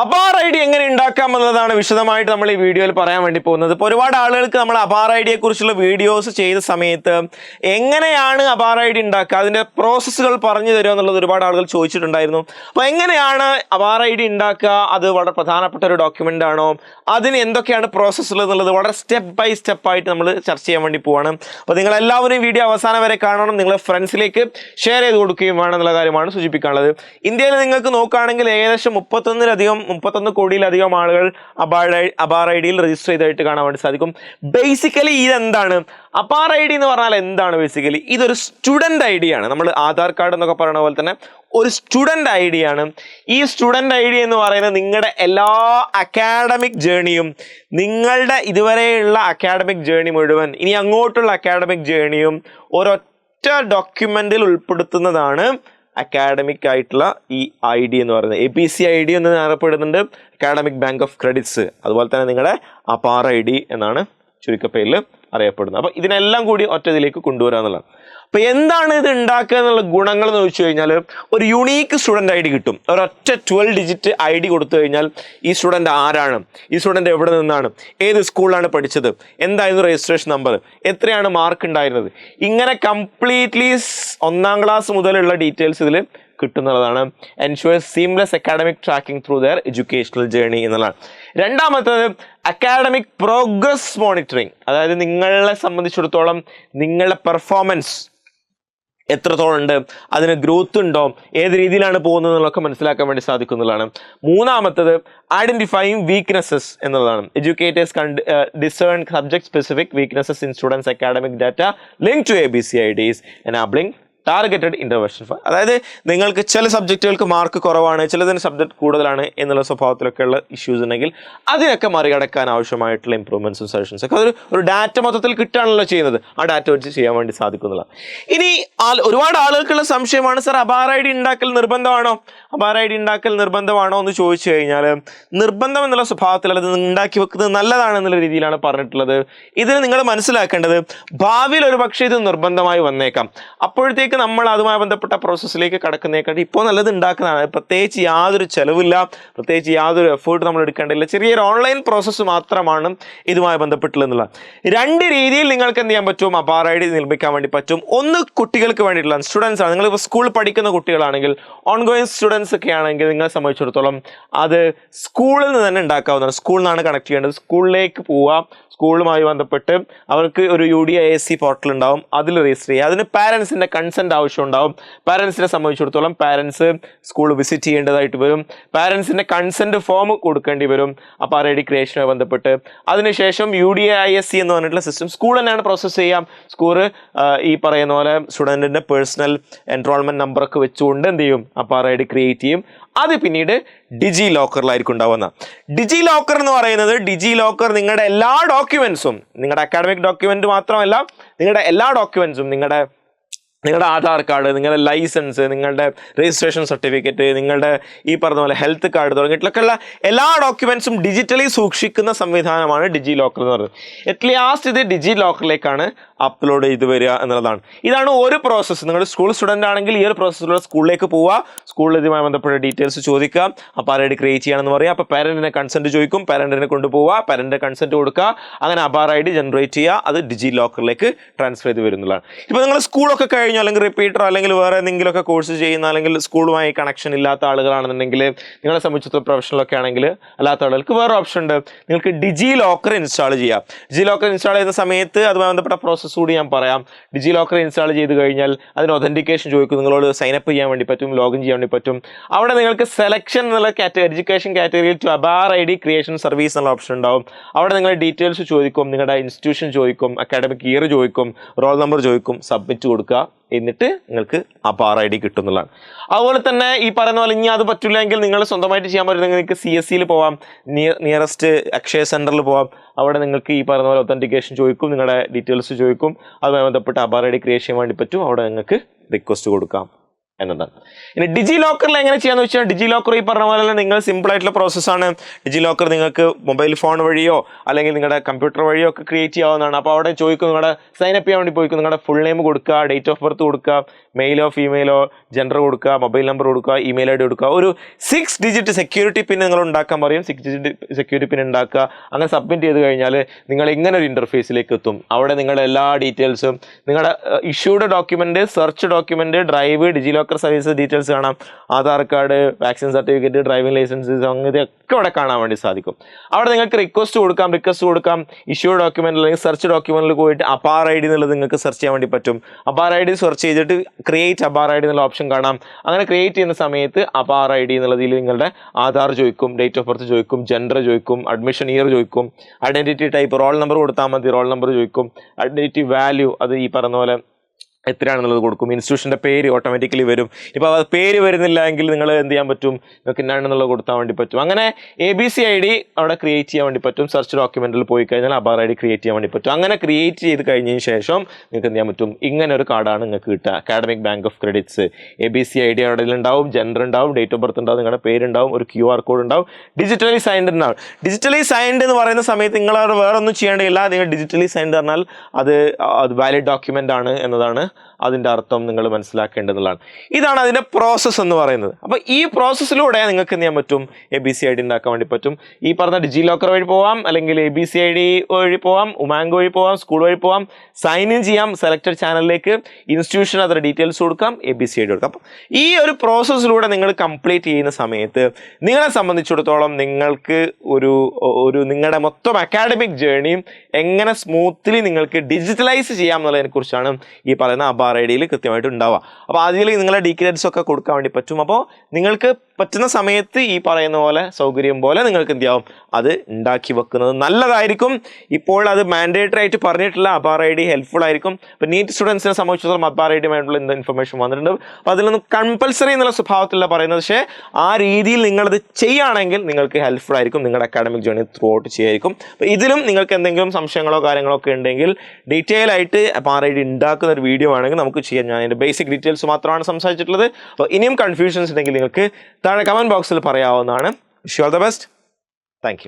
APAAR I D എങ്ങനെ ഉണ്ടാക്കാം എന്നതാണ് വിശദമായിട്ട് നമ്മൾ ഈ വീഡിയോയിൽ പറയാൻ വേണ്ടി പോകുന്നത്. ഇപ്പോൾ ഒരുപാട് ആളുകൾക്ക് നമ്മൾ അപാർ ഐ ഡിയെ കുറിച്ചുള്ള വീഡിയോസ് ചെയ്ത സമയത്ത് എങ്ങനെയാണ് അപാർ ഐ ഡി ഉണ്ടാക്കുക അതിന്റെ പ്രോസസ്സുകൾ പറഞ്ഞു തരുമോ എന്നുള്ളത് ഒരുപാട് ആളുകൾ ചോദിച്ചിട്ടുണ്ടായിരുന്നു. അപ്പോൾ എങ്ങനെയാണ് അപാർ ഐ ഡി ഉണ്ടാക്കുക? അത് വളരെ പ്രധാനപ്പെട്ട ഒരു ഡോക്യുമെന്റ് ആണോ? അതിന് എന്തൊക്കെയാണ് പ്രോസസ്സ് ഉള്ളത് എന്നുള്ളത് വളരെ സ്റ്റെപ്പ് ബൈ സ്റ്റെപ്പ് ആയിട്ട് നമ്മൾ ചർച്ച ചെയ്യാൻ വേണ്ടി പോവാണ്. അപ്പോൾ നിങ്ങൾ എല്ലാവരും വീഡിയോ അവസാനം വരെ കാണണം. നിങ്ങളെ ഫ്രണ്ട്സിലേക്ക് ഷെയർ ചെയ്ത് കൊടുക്കുകയും വേണം എന്നുള്ള കാര്യമാണ് സൂചിപ്പിക്കാനുള്ളത്. ഇന്ത്യയിൽ നിങ്ങൾക്ക് നോക്കുകയാണെങ്കിൽ ഏകദേശം മുപ്പത്തൊന്നിലധികം മുപ്പത്തൊന്ന് കോടിയിലധികം ആളുകൾ അബാർ അബാർ ഐ ഡിയിൽ രജിസ്റ്റർ ചെയ്തായിട്ട് കാണാൻ വേണ്ടി സാധിക്കും. ബേസിക്കലി ഇതെന്താണ്? അപാർ ഐ ഡി എന്ന് പറഞ്ഞാൽ എന്താണ് ബേസിക്കലി ഇതൊരു സ്റ്റുഡന്റ് ഐ ഡി ആണ്. നമ്മൾ ആധാർ കാർഡ് എന്നൊക്കെ പറയുന്ന പോലെ തന്നെ ഒരു സ്റ്റുഡന്റ് ഐ ഡി ആണ്. ഈ സ്റ്റുഡന്റ് ഐ ഡി എന്ന് പറയുന്നത് നിങ്ങളുടെ എല്ലാ അക്കാഡമിക് ജേണിയും നിങ്ങളുടെ ഇതുവരെയുള്ള അക്കാഡമിക് ജേണി മുഴുവൻ ഇനി അങ്ങോട്ടുള്ള അക്കാഡമിക് ജേണിയും ഒരൊറ്റ ഡോക്യുമെന്റിൽ ഉൾപ്പെടുത്തുന്നതാണ് അക്കാഡമിക് ആയിട്ടുള്ള ഈ ഐ ഡി എന്ന് പറയുന്നത്. A P C I D എന്ന് അറിയപ്പെടുന്നുണ്ട്. അക്കാഡമിക് ബാങ്ക് ഓഫ് ക്രെഡിറ്റ്സ് അതുപോലെ തന്നെ നിങ്ങളുടെ അപാർ ഐ ഡി എന്നാണ് ചുരുക്കപ്പേരിൽ അറിയപ്പെടുന്നത്. അപ്പോൾ ഇതിനെല്ലാം കൂടി ഒറ്റ ഇതിലേക്ക് കൊണ്ടുവരിക അപ്പോൾ എന്താണ് ഇത് ഉണ്ടാക്കുക എന്നുള്ള ഗുണങ്ങൾ എന്ന് ചോദിച്ചു കഴിഞ്ഞാൽ ഒരു യുണീക്ക് സ്റ്റുഡന്റ് ഐ ഡി കിട്ടും. ഒരൊറ്റ ട്വൽവ് ഡിജിറ്റ് ഐ ഡി കൊടുത്തു കഴിഞ്ഞാൽ ഈ സ്റ്റുഡന്റ് ആരാണ്? ഈ സ്റ്റുഡന്റ് എവിടെ നിന്നാണ്? ഏത് സ്കൂളിലാണ് പഠിച്ചത്? എന്തായിരുന്നു രജിസ്ട്രേഷൻ നമ്പർ എത്രയാണ് മാർക്ക് ഉണ്ടായിരുന്നത്? ഇങ്ങനെ കംപ്ലീറ്റ്ലി ഒന്നാം ക്ലാസ് മുതലുള്ള ഡീറ്റെയിൽസ് ഇതിൽ കിട്ടുന്നതാണ്. Ensure seamless academic tracking through their educational journey എന്നുള്ളതാണ്. രണ്ടാമത്തത് അക്കാഡമിക് പ്രോഗ്രസ് മോണിറ്ററിങ് അതായത് നിങ്ങളെ സംബന്ധിച്ചിടത്തോളം നിങ്ങളുടെ പെർഫോമൻസ് എത്രത്തോളം ഉണ്ട്? അതിന് ഗ്രോത്ത് ഉണ്ടോ? ഏത് രീതിയിലാണ് പോകുന്നത് എന്നുള്ളതൊക്കെ മനസ്സിലാക്കാൻ വേണ്ടി സാധിക്കുന്നതാണ്. മൂന്നാമത്തത് ഐഡന്റിഫൈങ് വീക്ക്നെസ്സസ് എന്നുള്ളതാണ്. Educators can discern subject specific weaknesses in students academic data link to A B C I Ds enabling targeted intervention for അതായത് നിങ്ങൾക്ക് ചില സബ്ജക്റ്റുകൾക്ക് മാർക്ക് കുറവാണ് ചിലതിന് സബ്ജക്ട് കൂടുതലാണ് എന്നുള്ള സ്വഭാവത്തിലൊക്കെ ഉള്ള ഇഷ്യൂസ് ഉണ്ടെങ്കിൽ അതിനൊക്കെ മറികടക്കാൻ ആവശ്യമായിട്ടുള്ള ഇമ്പ്രൂവ്മെൻസും സജഷൻസ് ഒക്കെ. അതൊരു ഒരു ഡാറ്റ മൊത്തത്തിൽ കിട്ടാണല്ലോ ചെയ്യുന്നത്. ആ ഡാറ്റ വെച്ച് ചെയ്യാൻ വേണ്ടി സാധിക്കുന്നതാണ്. ഇനി ഒരുപാട് ആളുകൾക്കുള്ള സംശയമാണ് സാർ അബാർ ഐ ഡി ഉണ്ടാക്കൽ നിർബന്ധമാണോ? അബാർ ഐ ഡി ഉണ്ടാക്കൽ നിർബന്ധമാണോ? എന്ന് ചോദിച്ചു കഴിഞ്ഞാൽ നിർബന്ധം എന്നുള്ള സ്വഭാവത്തിൽ അത് ഉണ്ടാക്കി വെക്കുന്നത് നല്ലതാണെന്നുള്ള രീതിയിലാണ് പറഞ്ഞിട്ടുള്ളത്. ഇതിന് നിങ്ങൾ മനസ്സിലാക്കേണ്ടത് ഭാവിയിൽ ഒരു പക്ഷേ ഇത് നിർബന്ധമായി വന്നേക്കാം. അപ്പോഴത്തേക്ക് നമ്മൾ അതുമായി ബന്ധപ്പെട്ട പ്രോസസ്സിലേക്ക് കടക്കുന്നേക്കാട്ടി ഇപ്പോൾ നല്ലത് ഉണ്ടാക്കുന്നതാണ്. പ്രത്യേകിച്ച് യാതൊരു ചിലവില്ല പ്രത്യേകിച്ച് യാതൊരു എഫേർട്ട് നമ്മൾ എടുക്കേണ്ടില്ല ചെറിയൊരു ഓൺലൈൻ പ്രോസസ്സ് മാത്രമാണ് ഇതുമായി ബന്ധപ്പെട്ടുള്ള രണ്ട് രീതിയിൽ നിങ്ങൾക്ക് എന്ത് ചെയ്യാൻ പറ്റും? അപാർ ഐ ഡി നിർമ്മിക്കാൻ വേണ്ടി പറ്റും. ഒന്ന് കുട്ടികൾക്ക് വേണ്ടിയിട്ടുള്ള സ്റ്റുഡൻസ് ആണ്. നിങ്ങൾ ഇപ്പോൾ സ്കൂളിൽ പഠിക്കുന്ന കുട്ടികളാണെങ്കിൽ ഓൺ ഗോയിങ് സ്റ്റുഡൻസ് ഒക്കെ ആണെങ്കിൽ നിങ്ങളെ സംബന്ധിച്ചിടത്തോളം അത് സ്കൂളിൽ നിന്ന് തന്നെ ഉണ്ടാക്കാവുന്നതാണ്. സ്കൂളിൽ നിന്നാണ് കണക്ട് ചെയ്യേണ്ടത്. സ്കൂളിലേക്ക് പോവുക. സ്കൂളുമായി ബന്ധപ്പെട്ട് അവർക്ക് ഒരു U D I S C portal ഉണ്ടാവും. അതിൽ രജിസ്റ്റർ ചെയ്യുക. അതിന് പാരൻസിന്റെ കൺസെന്റ് ആവശ്യം ഉണ്ടാവും പാരൻസിനെ സംബന്ധിച്ചിടത്തോളം പാരൻസ് സ്കൂൾ വിസിറ്റ് ചെയ്യേണ്ടതായിട്ട് വരും. പാരൻസിന്റെ കൺസെന്റ് ഫോം കൊടുക്കേണ്ടി വരും. അപ്പോൾ ആ റെഡി ക്രിയേഷനുമായി ബന്ധപ്പെട്ട്. അതിനുശേഷം U D I S C എന്ന് പറഞ്ഞിട്ടുള്ള സിസ്റ്റം സ്കൂൾ തന്നെയാണ് പ്രോസസ്സ് ചെയ്യാം. സ്കൂൾ ഈ പറയുന്ന പോലെ സ്റ്റുഡന്റിന്റെ പേഴ്സണൽ എൻറോൾമെന്റ് നമ്പറൊക്കെ വെച്ചുകൊണ്ട് എന്ത് ചെയ്യും? അപ്പോൾ ആ റെഡി ക്രിയേറ്റ് ചെയ്യും. അത് പിന്നീട് ഡിജി ലോക്കറിലായിരിക്കും ഉണ്ടാവുന്ന. ഡിജി ലോക്കർ എന്ന് പറയുന്നത് ഡിജി ലോക്കർ നിങ്ങളുടെ എല്ലാ ഡോക്യുമെൻസും നിങ്ങളുടെ അക്കാഡമിക് ഡോക്യുമെന്റ് മാത്രമല്ല നിങ്ങളുടെ എല്ലാ ഡോക്യുമെൻസും നിങ്ങളുടെ നിങ്ങളുടെ ആധാർ കാർഡ് നിങ്ങളുടെ ലൈസൻസ് നിങ്ങളുടെ രജിസ്ട്രേഷൻ സർട്ടിഫിക്കറ്റ് നിങ്ങളുടെ ഈ പറഞ്ഞ പോലെ ഹെൽത്ത് കാർഡ് തുടങ്ങിയിട്ടുള്ള എല്ലാ ഡോക്യുമെൻസും ഡിജിറ്റലി സൂക്ഷിക്കുന്ന സംവിധാനമാണ് ഡിജി ലോക്കർ എന്ന് പറയുന്നത്. എറ്റ്ലി ലാസ്റ്റ് ഇത് ഡിജി ലോക്കറിലേക്കാണ് അപ്ലോഡ് ചെയ്ത് വരിക എന്നുള്ളതാണ്. ഇതാണ് ഒരു പ്രോസസ്സ് നിങ്ങൾ സ്കൂൾ സ്റ്റുഡന്റ് ആണെങ്കിൽ ഈ ഒരു പ്രോസസ്സിലൂടെ സ്കൂളിലേക്ക് പോവുക. സ്കൂളിൽ ഇതുമായി ബന്ധപ്പെട്ട ഡീറ്റെയിൽസ് ചോദിക്കുക. അപ്പോൾ ആരുടെ ക്രിയേറ്റ് ചെയ്യണമെന്ന് പറയുക. അപ്പോൾ പാരന്റിനെ കൺസെന്റ് ചോദിക്കും. പാരന്റിനെ കൊണ്ടുപോവുക പാരന്റിന്റെ കൺസെന്റ് കൊടുക്കുക. അങ്ങനെ അബാർ ഐ ഡി ജനറേറ്റ് ചെയ്യുക. അത് ഡിജി ലോക്കറിലേക്ക് ട്രാൻസ്ഫർ ചെയ്ത് വരുന്നതാണ് ഇപ്പോൾ നിങ്ങൾ സ്കൂളൊക്കെ അല്ലെങ്കിൽ റിപ്പീറ്ററോ അല്ലെങ്കിൽ വേറെ എന്തെങ്കിലുമൊക്കെ കോഴ്സ് ചെയ്യുന്ന അല്ലെങ്കിൽ സ്കൂളുമായി കണക്ഷൻ ഇല്ലാത്ത ആളുകളാണെന്നുണ്ടെങ്കിൽ നിങ്ങളെ സംബന്ധിച്ചിടത്തോളം പ്രൊഫഷണലൊക്കെ ആണെങ്കിൽ അല്ലാത്ത ആളുകൾക്ക് വേറെ ഓപ്ഷൻ ഉണ്ട്. നിങ്ങൾക്ക് ഡിജി ലോക്കർ ഇൻസ്റ്റാൾ ചെയ്യാം. ഡിജി ലോക്കർ ഇൻസ്റ്റാൾ ചെയ്യുന്ന സമയത്ത് അതുമായി ബന്ധപ്പെട്ട പ്രോസസ്സ് കൂടി ഞാൻ പറയാം. ഡിജി ലോക്കർ ഇൻസ്റ്റാൾ ചെയ്ത് കഴിഞ്ഞാൽ അതിന് ഒതന്റിക്കേഷൻ ചോദിക്കും. നിങ്ങളോട് സൈനപ്പ് ചെയ്യാൻ വേണ്ടി പറ്റും ലോഗിൻ ചെയ്യാൻ വേണ്ടി പറ്റും. അവിടെ നിങ്ങൾക്ക് സെലക്ഷൻ എന്നുള്ള കാറ്റഗറി എഡ്യൂക്കേഷൻ കാറ്റഗറിയിൽ to APAAR I D creation service എന്നുള്ള ഓപ്ഷൻ ഉണ്ടാവും. അവിടെ നിങ്ങൾ ഡീറ്റെയിൽസ് ചോദിക്കും. നിങ്ങളുടെ ഇൻസ്റ്റിറ്റ്യൂഷൻ ചോദിക്കും. അക്കാഡമിക് ഇയർ ചോദിക്കും. റോൾ നമ്പർ ചോദിക്കും. സബ്മിറ്റ് കൊടുക്കുക. എന്നിട്ട് നിങ്ങൾക്ക് ആ പാർ ഐ ഡി കിട്ടുന്നതാണ് അതുപോലെ തന്നെ ഈ പറയുന്ന പോലെ ഇനി അത് പറ്റില്ലെങ്കിൽ നിങ്ങൾ സ്വന്തമായിട്ട് ചെയ്യാൻ പറ്റുന്ന നിങ്ങൾക്ക് സി എസ് സിയിൽ പോവാം നിയർ നിയറസ്റ്റ് അക്ഷയ സെന്ററിൽ പോവാം. അവിടെ നിങ്ങൾക്ക് ഈ പറയുന്ന പോലെ ഒത്തന്റിക്കേഷൻ ചോദിക്കും നിങ്ങളുടെ ഡീറ്റെയിൽസ് ചോദിക്കും. അതുമായി ബന്ധപ്പെട്ട് അപാർ ഐ ഡി ക്രിയേറ്റ് ചെയ്യാൻ വേണ്ടി പറ്റും. അവിടെ നിങ്ങൾക്ക് റിക്വസ്റ്റ് കൊടുക്കാം. എന്നതാണ് ഇനി ഡിജി ലോക്കറിൽ എങ്ങനെ ചെയ്യാന്ന് വെച്ചാൽ ഡിജി ലോക്കർ ഈ പറഞ്ഞ പോലെ നിങ്ങൾ സിമ്പിൾ ആയിട്ടുള്ള പ്രോസസ്സാണ് ഡിജി ലോക്കർ നിങ്ങൾക്ക് മൊബൈൽ ഫോൺ വഴിയോ അല്ലെങ്കിൽ നിങ്ങളുടെ കമ്പ്യൂട്ടർ വഴിയോ ഒക്കെ ക്രിയേറ്റ് ചെയ്യാവുന്നതാണ്. അപ്പോൾ അവിടെ ചോദിക്കും നിങ്ങളുടെ സൈൻ അപ്പ് ചെയ്യാൻ വേണ്ടി പോയിക്കും. നിങ്ങളുടെ ഫുൾ നെയിം കൊടുക്കുക ഡേറ്റ് ഓഫ് ബർത്ത് കൊടുക്കുക മെയിലോ ഫീമെയിലോ ജെൻഡർ കൊടുക്കുക മൊബൈൽ നമ്പർ കൊടുക്കുക ഇമെയിൽ ഐ ഡി കൊടുക്കുക. ഒരു സിക്സ് ഡിജിറ്റ് സെക്യൂരിറ്റി പിൻ നിങ്ങൾ ഉണ്ടാക്കാൻ പറയും. സിക്സ് ഡിജിറ്റ് സെക്യൂരിറ്റി പിൻ ഉണ്ടാക്കുക. അങ്ങനെ സബ്മിറ്റ് ചെയ്ത് കഴിഞ്ഞാൽ നിങ്ങൾ ഇങ്ങനെ ഒരു ഇന്റർഫേസിലേക്ക് എത്തും. അവിടെ നിങ്ങളുടെ എല്ലാ ഡീറ്റെയിൽസും നിങ്ങളുടെ issued document search document drive DigiLocker service details കാണാം. Aadhaar card vaccine certificate driving licence സംഗതി ഒക്കെ അവിടെ കാണാൻ വേണ്ടി സാധിക്കും. അവിടെ നിങ്ങൾക്ക് റിക്വസ്റ്റ് കൊടുക്കാം റിക്വസ്റ്റ് കൊടുക്കാം. ഇഷ്യൂ ഡോക്യുമെന്റ് അല്ലെങ്കിൽ സെർച്ച് ഡോക്യുമെന്റിൽ പോയിട്ട് അപാർ ഐ ഡി എന്നുള്ളത് നിങ്ങൾക്ക് സെർച്ച് ചെയ്യാൻ വേണ്ടി പറ്റും. അപാർ ഐ ഡി സെർച്ച് ചെയ്തിട്ട് ക്രിയേറ്റ് അപാർ ഐ ഡി എന്നുള്ള ഓപ്ഷൻ കാണാം. അങ്ങനെ ക്രിയേറ്റ് ചെയ്യുന്ന സമയത്ത് അപാർ ഐ ഡി എന്നുള്ളതിൽ നിങ്ങളുടെ ആധാർ ചോദിക്കും ഡേറ്റ് ഓഫ് ബർത്ത് ചോദിക്കും ജെൻഡർ ചോദിക്കും അഡ്മിഷൻ ഇയർ ചോദിക്കും ഐഡന്റിറ്റി ടൈപ്പ് റോൾ നമ്പർ കൊടുത്താൽ മതി റോൾ നമ്പർ ചോദിക്കും ഐഡന്റിറ്റി വാല്യൂ അത് ഈ പറഞ്ഞ പോലെ എത്രയാണെന്നുള്ളത് കൊടുക്കും. ഇൻസ്റ്റിറ്റ്യൂഷന്റെ പേര് ഓട്ടോമാറ്റിക്കലി വരും. ഇപ്പോൾ അത് പേര് വരുന്നില്ല എങ്കിൽ നിങ്ങൾ എന്ത് ചെയ്യാൻ പറ്റും? നിങ്ങൾക്ക് എന്നാണെന്നുള്ളത് കൊടുത്താൽ വേണ്ടി പറ്റും. അങ്ങനെ A B C I D അവിടെ ക്രിയേറ്റ് ചെയ്യാൻ വേണ്ടി പറ്റും. സെർച്ച് ഡോക്യുമെന്റിൽ പോയി കഴിഞ്ഞാൽ അബാർ ഐ ഡി ക്രിയേറ്റ് ചെയ്യാൻ വേണ്ടി പറ്റും. അങ്ങനെ ക്രിയേറ്റ് ചെയ്ത് കഴിഞ്ഞതിന് ശേഷം നിങ്ങൾക്ക് എന്ത് ചെയ്യാൻ പറ്റും? ഇങ്ങനെ ഒരു കാർഡാണ് നിങ്ങൾക്ക് കിട്ടുക. Academic bank of credits A B C I D അവിടെ ഉണ്ടാവും. ജെൻഡർ ഉണ്ടാവും. ഡേറ്റ് ഓഫ് ബർത്ത് ഉണ്ടാവും. നിങ്ങളുടെ പേരുണ്ടാവും ഒരു ക്യു ആർ കോഡ് ഉണ്ടാവും. ഡിജിറ്റലി സൈൻഡ് ഉണ്ടാവും ഡിജിറ്റലി സൈൻഡ് എന്ന് പറയുന്ന സമയത്ത് നിങ്ങൾ അവിടെ വേറെ ഒന്നും ചെയ്യേണ്ടതില്ല. നിങ്ങൾ ഡിജിറ്റലി സൈൻഡ് പറഞ്ഞാൽ അത് അത് വാലിഡ് ഡോക്യുമെന്റ് ആണ് എന്നതാണ് അതിന്റെ അർത്ഥം നിങ്ങൾ മനസ്സിലാക്കേണ്ടതുള്ളതാണ്. ഇതാണ് അതിന്റെ പ്രോസസ്സ് എന്ന് പറയുന്നത്. അപ്പോൾ ഈ പ്രോസസ്സിലൂടെ നിങ്ങൾക്ക് എന്ത് ചെയ്യാൻ പറ്റും? A B C I D ഉണ്ടാക്കാൻ വേണ്ടി പറ്റും. ഈ പറഞ്ഞ ഡിജി ലോക്കർ വഴി പോവാം അല്ലെങ്കിൽ A B C I D വഴി പോവാം ഉമാങ്ക് വഴി പോവാം സ്കൂൾ വഴി പോവാം സൈൻ ഇൻ ചെയ്യാം സെലക്ടഡ് ചാനലിലേക്ക് ഇൻസ്റ്റിറ്റ്യൂഷൻ അതിന്റെ ഡീറ്റെയിൽസ് കൊടുക്കാം A B C I D കൊടുക്കാം. അപ്പോൾ ഈ ഒരു പ്രോസസ്സിലൂടെ നിങ്ങൾ കംപ്ലീറ്റ് ചെയ്യുന്ന സമയത്ത് നിങ്ങളെ സംബന്ധിച്ചിടത്തോളം നിങ്ങൾക്ക് ഒരു ഒരു നിങ്ങളുടെ മൊത്തം അക്കാഡമിക് ജേണിയും എങ്ങനെ സ്മൂത്ത്ലി നിങ്ങൾക്ക് ഡിജിറ്റലൈസ് ചെയ്യാം എന്നുള്ളതിനെ കുറിച്ചാണ് ഈ പറയുന്ന അബാർ ഐ ഡിയിൽ കൃത്യമായിട്ട് ഉണ്ടാവുക അപ്പോൾ അതിൽ നിങ്ങളെ ഡീറ്റെയിൽസ് ഒക്കെ കൊടുക്കാൻ വേണ്ടി പറ്റും. അപ്പോൾ നിങ്ങൾക്ക് പറ്റുന്ന സമയത്ത് ഈ പറയുന്ന പോലെ സൗകര്യം പോലെ നിങ്ങൾക്ക് എന്ത് അത് ഉണ്ടാക്കി വെക്കുന്നത് നല്ലതായിരിക്കും. ഇപ്പോൾ അത് മാൻഡേറ്ററി ആയിട്ട് പറഞ്ഞിട്ടില്ല. അബാർ ഐ ഡി ഹെൽപ്ഫുൾ ആയിരിക്കും. അപ്പോൾ നീറ്റ് സ്റ്റുഡൻസിനെ സംബന്ധിച്ചിടത്തോളം അബാർ ഐ ഡിയുമായിട്ടുള്ള എന്ത് ഇൻഫർമേഷൻ വന്നിട്ടുണ്ട്. അപ്പോൾ അതിലൊന്നും കമ്പൽസറി എന്നുള്ള സ്വഭാവത്തിലല്ല പറയുന്നത്. പക്ഷേ ആ രീതിയിൽ നിങ്ങളത് ചെയ്യുകയാണെങ്കിൽ നിങ്ങൾക്ക് ഹെൽപ്ഫുൾ ആയിരിക്കും. നിങ്ങളുടെ അക്കാഡമിക് ജേണി ത്രൂ ഔട്ട് ചെയ്യായിരിക്കും. അപ്പോൾ ഇതിലും നിങ്ങൾക്ക് എന്തെങ്കിലും സംശയങ്ങളോ കാര്യങ്ങളോ ഒക്കെ ഉണ്ടെങ്കിൽ ഡീറ്റെയിൽ ആയിട്ട് അബാർ ഐ ഡി ഉണ്ടാക്കുന്ന ഒരു വീഡിയോ ആണെങ്കിൽ നമുക്ക് ചെയ്യാം. ഞാൻ അതിന്റെ ബേസിക് ഡീറ്റെയിൽസ് മാത്രമാണ് സംസാരിച്ചിട്ടുള്ളത്. അപ്പോൾ ഇനിയും കൺഫ്യൂഷൻസ് ഉണ്ടെങ്കിൽ നിങ്ങൾക്ക് താഴെ കമന്റ് ബോക്സിൽ പറയാവുന്നതാണ്. All the best thank